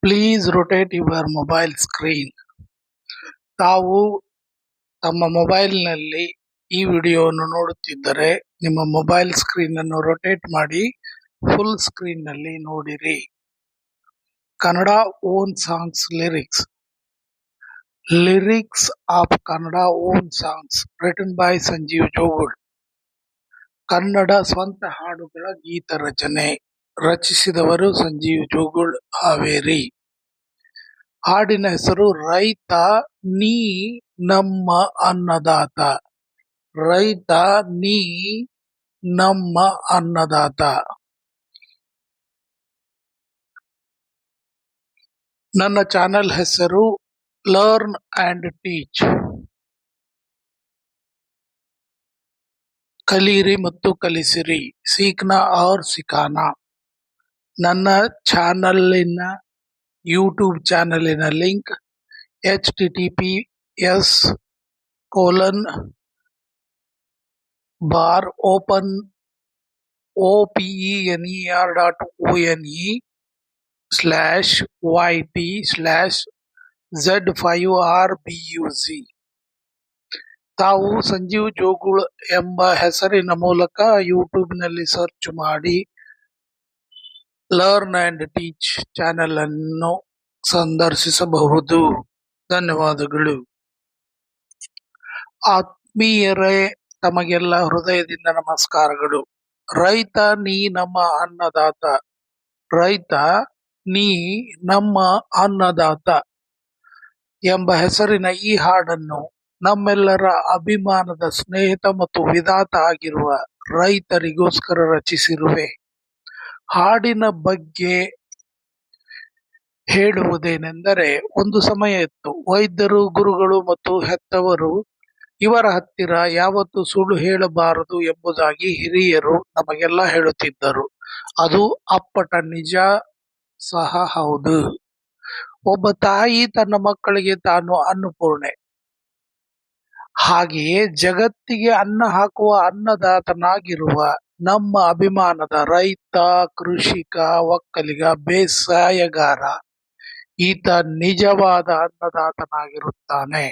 Please rotate your mobile screen ತಾವು ತಮ್ಮ ಮೊಬೈಲ್ನಲ್ಲಿ ಈ ವಿಡಿಯೋವನ್ನು ನೋಡುತ್ತಿದ್ದರೆ ನಿಮ್ಮ ಮೊಬೈಲ್ ಸ್ಕ್ರೀನ್ ಅನ್ನು ರೊಟೇಟ್ ಮಾಡಿ ಫುಲ್ ಸ್ಕ್ರೀನ್ನಲ್ಲಿ ನೋಡಿರಿ. Kannada own songs lyrics lyrics of Kannada own songs written by Sanjeev Jogul. Kannada ಸ್ವಂತ ಹಾಡುಗಳ ಗೀತ ರಚನೆ. ರಚಿಸಿದವರು ಸಂಜೀವ್ ಜೋಗುಳ್ ಹಾವೇರಿ. ಹಾಡಿನ ಹೆಸರು ರೈತ ನೀ ನಮ್ಮ ಅನ್ನದಾತ ರೈತ ನೀ ನಮ್ಮ ಅನ್ನದಾತ. ನನ್ನ ಚಾನೆಲ್ ಹೆಸರು ಲರ್ನ್ ಅಂಡ್ ಟೀಚ್ ಕಲೀರಿ ಮತ್ತು ಕಲಿಸಿರಿ. ಸೀಕ್ನಾ ಔರ್ ಸಿಖಾನಾ ನನ್ನ ಚಾನಲ್ಲಿನ YouTube ಚಾನಲಿನ link H T T P S colon bar open O P E N E R dot O N E slash Y T slash Z five R B U C ತಾವು ಸಂಜೀವ್ ಜೋಗುಳ್ ಎಂಬ ಹೆಸರಿನ ಮೂಲಕ ಯೂಟ್ಯೂಬ್ನಲ್ಲಿ ಸರ್ಚ್ ಮಾಡಿ learn and teach channel ಅನ್ನು ಸಂದರ್ಶಿಸಬಹುದು. ಧನ್ಯವಾದಗಳು. ಆತ್ಮೀಯರೇ, ತಮಗೆಲ್ಲ ಹೃದಯದಿಂದ ನಮಸ್ಕಾರಗಳು. ರೈತ, ನೀ ನಮ್ಮ ಅನ್ನದಾತ. ರೈತ, ನೀ ನಮ್ಮ ಅನ್ನದಾತ ಎಂಬ ಹೆಸರಿನ ಈ ಹಾಡನ್ನು ನಮ್ಮೆಲ್ಲರ ಅಭಿಮಾನದ ಸ್ನೇಹಿತ ಮತ್ತು ವಿಧಾತ ಆಗಿರುವ ರೈತರಿಗೋಸ್ಕರ ರಚಿಸಿರುವೆ. ಹಾಡಿನ ಬಗ್ಗೆ ಹೇಳುವುದೇನೆಂದರೆ, ಒಂದು ಸಮಯ ಇತ್ತು. ವೈದ್ಯರು, ಗುರುಗಳು ಮತ್ತು ಹೆತ್ತವರು ಇವರ ಹತ್ತಿರ ಯಾವತ್ತು ಸುಳ್ಳು ಹೇಳಬಾರದು ಎಂಬುದಾಗಿ ಹಿರಿಯರು ನಮಗೆಲ್ಲ ಹೇಳುತ್ತಿದ್ದರು. ಅದು ಅಪ್ಪಟ ನಿಜ ಸಹ ಹೌದು. ಒಬ್ಬ ತಾಯಿ ತನ್ನ ಮಕ್ಕಳಿಗೆ ತಾನು ಅನ್ನಪೂರ್ಣೆ. ಹಾಗೆಯೇ ಜಗತ್ತಿಗೆ ಅನ್ನ ಹಾಕುವ ಅನ್ನದಾತನಾಗಿರುವ ನಮ್ಮ ಅಭಿಮಾನದ ರೈತ, ಕೃಷಿಕ, ಒಕ್ಕಲಿಗ, ಬೇಸಾಯಗಾರ, ಈತ ನಿಜವಾದ ಅನ್ನದಾತನಾಗಿರುತ್ತಾನೆ.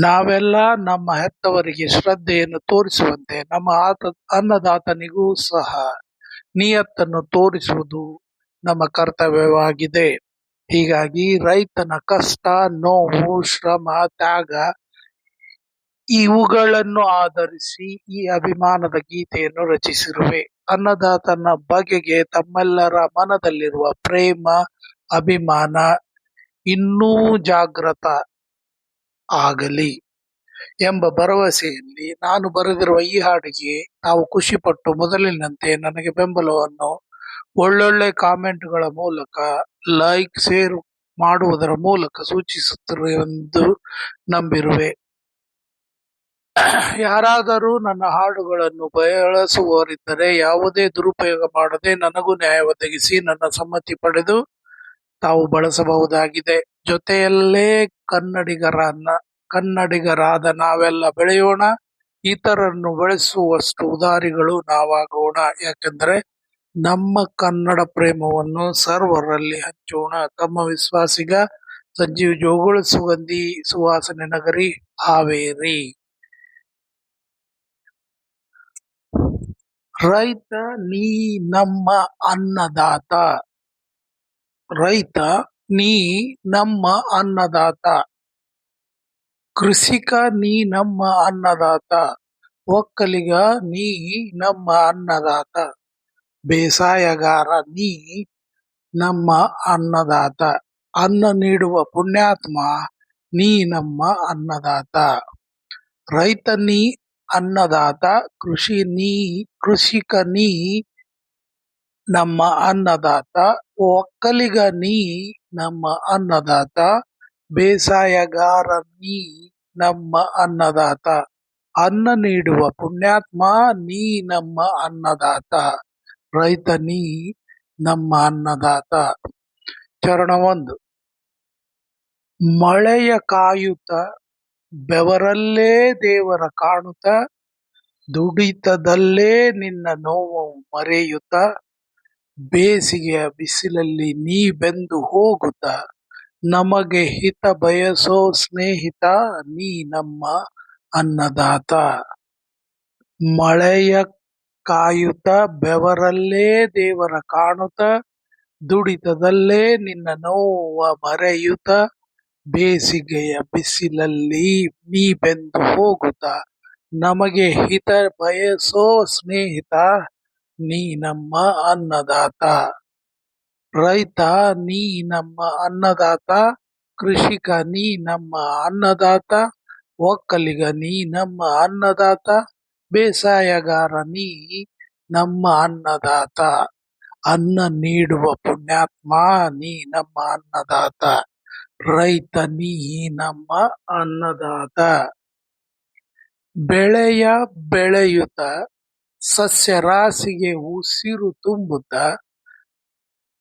ನಾವೆಲ್ಲ ನಮ್ಮ ಹೆತ್ತವರಿಗೆ ಶ್ರದ್ಧೆಯನ್ನು ತೋರಿಸುವಂತೆ ನಮ್ಮ ಆತ, ಅನ್ನದಾತನಿಗೂ ಸಹ ನಿಯತ್ತನ್ನು ತೋರಿಸುವುದು ನಮ್ಮ ಕರ್ತವ್ಯವಾಗಿದೆ. ಹೀಗಾಗಿ ರೈತನ ಕಷ್ಟ, ನೋವು, ಶ್ರಮ, ತ್ಯಾಗ ಇವುಗಳನ್ನು ಆಧರಿಸಿ ಈ ಅಭಿಮಾನದ ಗೀತೆಯನ್ನು ರಚಿಸಿರುವೆ. ಅನ್ನದಾತನ ಬಗೆಗೆ ತಮ್ಮೆಲ್ಲರ ಮನದಲ್ಲಿರುವ ಪ್ರೇಮ, ಅಭಿಮಾನ ಇನ್ನೂ ಜಾಗೃತ ಆಗಲಿ ಎಂಬ ಭರವಸೆಯಲ್ಲಿ ನಾನು ಬರೆದಿರುವ ಈ ಹಾಡಿಗೆ ತಾವು ಖುಷಿಪಟ್ಟು ಮೊದಲಿನಂತೆ ನನಗೆ ಬೆಂಬಲವನ್ನು ಒಳ್ಳೊಳ್ಳೆ ಕಾಮೆಂಟ್ಗಳ ಮೂಲಕ, ಲೈಕ್, ಶೇರ್ ಮಾಡುವುದರ ಮೂಲಕ ಸೂಚಿಸುತ್ತಿರುವೆಂದು ನಂಬಿರುವೆ. ಯಾರಾದರೂ ನನ್ನ ಹಾಡುಗಳನ್ನು ಬಯಸುವವರಿದ್ದರೆ ಯಾವುದೇ ದುರುಪಯೋಗ ಮಾಡದೆ ನನಗೂ ನ್ಯಾಯ ಒದಗಿಸಿ ನನ್ನ ಸಮ್ಮತಿ ಪಡೆದು ತಾವು ಬಳಸಬಹುದಾಗಿದೆ. ಜೊತೆಯಲ್ಲೇ ಕನ್ನಡಿಗರನ್ನ, ಕನ್ನಡಿಗರಾದ ನಾವೆಲ್ಲ ಬೆಳೆಯೋಣ, ಇತರರನ್ನು ಬೆಳೆಸುವಷ್ಟು ಉದಾರಿಗಳು ನಾವಾಗೋಣ. ಯಾಕೆಂದರೆ ನಮ್ಮ ಕನ್ನಡ ಪ್ರೇಮವನ್ನು ಸರ್ವರಲ್ಲಿ ಹಂಚೋಣ. ತಮ್ಮ ವಿಶ್ವಾಸಿಗ ಸಂಜೀವ್ ಜೋಗುಳ ಸುಗಂಧಿ ಸುವಾಸನೆ ನಗರಿ ಹಾವೇರಿ. ರೈತ ನೀ ನಮ್ಮ ಅನ್ನದಾತ. ರೈತ ನೀ ನಮ್ಮ ಅನ್ನದಾತ. ಕೃಷಿಕ ನೀ ನಮ್ಮ ಅನ್ನದಾತ. ಒಕ್ಕಲಿಗ ನೀ ನಮ್ಮ ಅನ್ನದಾತ. ಬೇಸಾಯಗಾರ ನೀ ನಮ್ಮ ಅನ್ನದಾತ. ಅನ್ನ ನೀಡುವ ಪುಣ್ಯಾತ್ಮ ನೀ ನಮ್ಮ ಅನ್ನದಾತ. ರೈತ ನೀ ಅನ್ನದಾತ ಕೃಷಿ ನೀ, ಕೃಷಿಕ ನೀ, ನಮ್ಮ ಅನ್ನದಾತ, ಒಕ್ಕಲಿಗ ನೀ, ನಮ್ಮ ಅನ್ನದಾತ, ಬೇಸಾಯಗಾರ ನೀ, ನಮ್ಮ ಅನ್ನದಾತ. ಅನ್ನ ನೀಡುವ ಪುಣ್ಯಾತ್ಮ ನೀ, ನಮ್ಮ ಅನ್ನದಾತ. ರೈತ ನೀ, ನಮ್ಮ ಅನ್ನದಾತ. ಚರಣ ಒಂದು. ಮಳೆಯ ಕಾಯುತ್ತ ಬೆವರಲ್ಲೇ ದೇವರ ಕಾಣುತ್ತ, ದುಡಿತದಲ್ಲೇ ನಿನ್ನ ನೋವು ಮರೆಯುತ್ತ, ಬೇಸಿಗೆಯ ಬಿಸಿಲಲ್ಲಿ ನೀ ಬೆಂದು ಹೋಗುತ್ತ. ನಮಗೆ ಹಿತ ಬಯಸೋ ಸ್ನೇಹಿತ, ನೀ ನಮ್ಮ ಅನ್ನದಾತ. ಮಳೆಯ ಕಾಯುತ್ತ, ಬೆವರಲ್ಲೇ ದೇವರ ಕಾಣುತ್ತ, ದುಡಿತದಲ್ಲೇ ನಿನ್ನ ನೋವು ಮರೆಯುತ್ತ. ಬೇಸಿಗೆಯ ಬಿಸಿಲಲ್ಲಿ ನೀ ಬೆಂದು ಹೋಗುತ್ತ? ನಮಗೆ ಹಿತ ಬಯಸೋ ಸ್ನೇಹಿತ, ನೀ ನಮ್ಮ ಅನ್ನದಾತ. ರೈತ, ನೀ ನಮ್ಮ ಅನ್ನದಾತ. ಕೃಷಿಕ, ನೀ ನಮ್ಮ ಅನ್ನದಾತ. ಒಕ್ಕಲಿಗ, ನೀ ನಮ್ಮ ಅನ್ನದಾತ. ಬೇಸಾಯಗಾರ, ನೀ ನಮ್ಮ ಅನ್ನದಾತ. ಅನ್ನ ನೀಡುವ ಪುಣ್ಯಾತ್ಮ, ನೀ ನಮ್ಮ ಅನ್ನದಾತ. ರೈತ ನೀ ನಮ್ಮ ಅನ್ನದಾತ? ಬೆಳೆಯ ಬೆಳೆಯುತ ಸಸ್ಯ ರಾಶಿಗೆ ಉಸಿರು ತುಂಬುತ್ತ,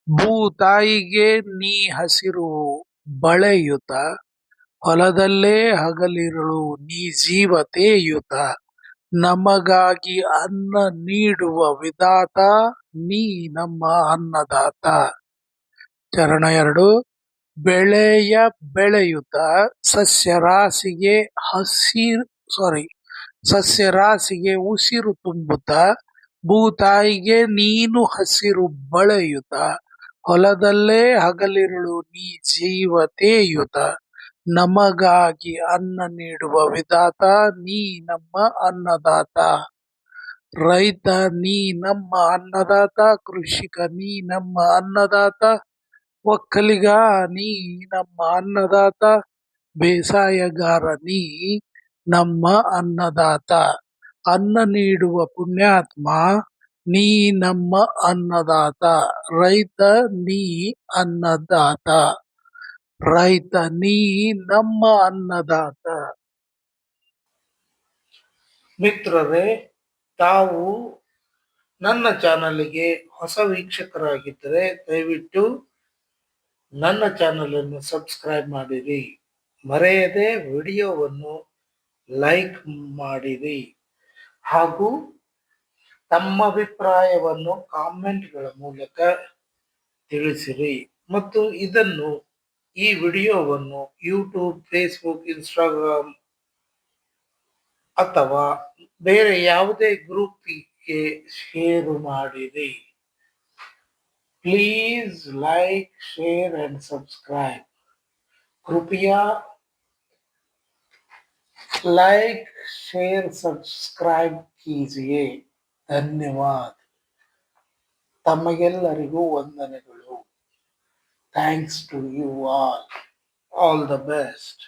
ಭೂತಾಯಿಗೆ ನೀ ಹಸಿರು ಬಳೆಯುತ ಹೊಲದಲ್ಲೇ ಹಗಲಿರುಳು ನೀ ಜೀವ ತೇಯುತ ನಮಗಾಗಿ ಅನ್ನ ನೀಡುವ ವಿಧಾತ ನೀ ನಮ್ಮ ಅನ್ನದಾತ. ಚರಣ ಎರಡು ಬೆಳೆಯ ಬೆಳೆಯುತ್ತ ಸಸ್ಯ ರಾಸಿಗೆ ಹಸಿರು ಸಾರಿ ಸಸ್ಯ ರಾಶಿಗೆ ಉಸಿರು ತುಂಬುತ್ತ ಭೂತಾಯಿಗೆ ನೀನು ಹಸಿರು ಬಳೆಯುತ ಹೊಲದಲ್ಲೇ ಹಗಲಿರುಳು ನೀ ಜೀವ ತೇಯುತ ನಮಗಾಗಿ ಅನ್ನ ನೀಡುವ ವಿಧಾತ ನೀ ನಮ್ಮ ಅನ್ನದಾತ. ರೈತ ನೀ ನಮ್ಮ ಅನ್ನದಾತ, ಕೃಷಿಕ ನೀ ನಮ್ಮ ಅನ್ನದಾತ. ಒಕ್ಕಲಿಗ ನೀ ನಮ್ಮ ಅನ್ನದಾತ, ಬೇಸಾಯಗಾರ, ನೀ ನಮ್ಮ ಅನ್ನದಾತ. ಅನ್ನ ನೀಡುವ ಪುಣ್ಯಾತ್ಮ, ನೀ ನಮ್ಮ ಅನ್ನದಾತ. ರೈತ, ನೀ ಅನ್ನದಾತ. ರೈತ, ನೀ ನಮ್ಮ ಅನ್ನದಾತ. ಮಿತ್ರರೇ, ತಾವು ನನ್ನ ಚಾನಲ್ಗೆ ಹೊಸ ವೀಕ್ಷಕರಾಗಿದ್ದರೆ ದಯವಿಟ್ಟು ನನ್ನ ಚಾನಲನ್ನು ಸಬ್ಸ್ಕ್ರೈಬ್ ಮಾಡಿರಿ. ಮರೆಯದೆ ವಿಡಿಯೋವನ್ನು ಲೈಕ್ ಮಾಡಿರಿ. ಹಾಗೂ ತಮ್ಮ ಅಭಿಪ್ರಾಯವನ್ನು ಕಾಮೆಂಟ್ಗಳ ಮೂಲಕ ತಿಳಿಸಿರಿ. ಮತ್ತು ಇದನ್ನು ಈ ವಿಡಿಯೋವನ್ನು ಯೂಟ್ಯೂಬ್ ಫೇಸ್ಬುಕ್ ಇನ್ಸ್ಟಾಗ್ರಾಮ್ ಅಥವಾ ಬೇರೆ ಯಾವುದೇ ಗ್ರೂಪಿಗೆ ಶೇರ್ ಮಾಡಿರಿ. please like share and subscribe कृपया लाइक शेयर सब्सक्राइब कीजिए ಧನ್ಯವಾದ ತಮಗೆಲ್ಲರಿಗೂ ವಂದನೆಗಳು thanks to you all all the best